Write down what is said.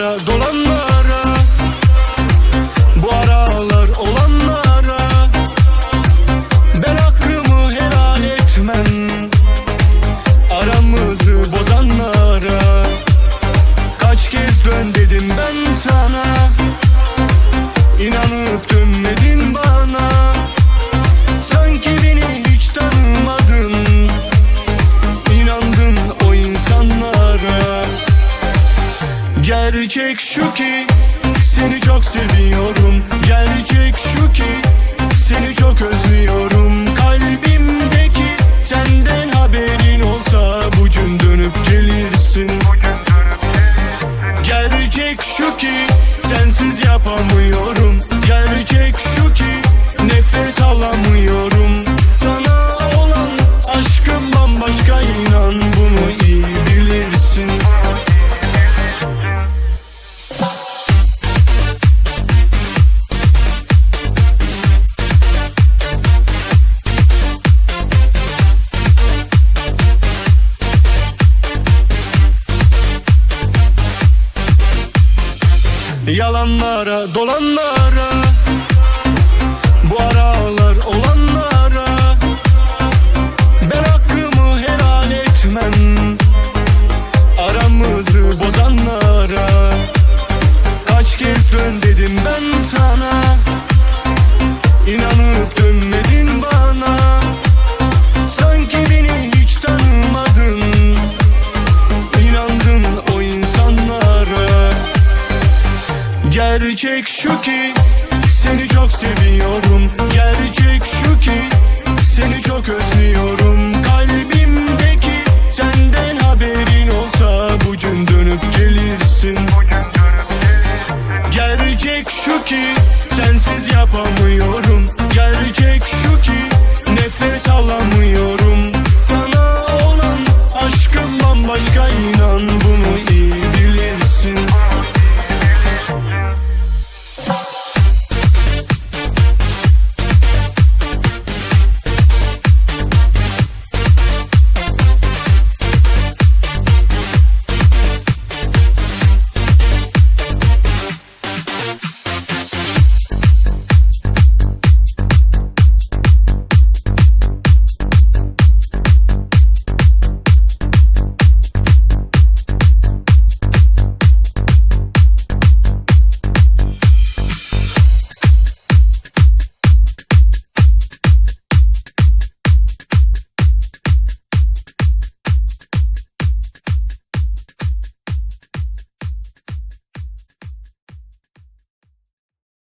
Yalanlara dolanlara. Bu aralar olanlara. Ben hakkımı helal etmem. Aramızı bozanlara. Kaç kez dön dedim ben sana. İnanıp şu ki Seni çok seviyorum. Gerçek şu ki Seni çok özlüyorum. Kalbimdeki Senden haberin olsa Bugün dönüp gelirsin. Gerçek şu ki sensiz yapamıyorum Yalanlara dolanlara Bu aralar olanlara. Ben hakkımı helal etmem Aramızı bozanlara. Kaç kez dön dedim ben sana İnanıp dönmedin Gerçek şu ki seni çok seviyorum. Gerçek şu ki seni çok özlüyorum. Kalbimdeki senden haberin olsa Bugün dönüp gelirsin. Gerçek şu ki sensiz yapamıyorum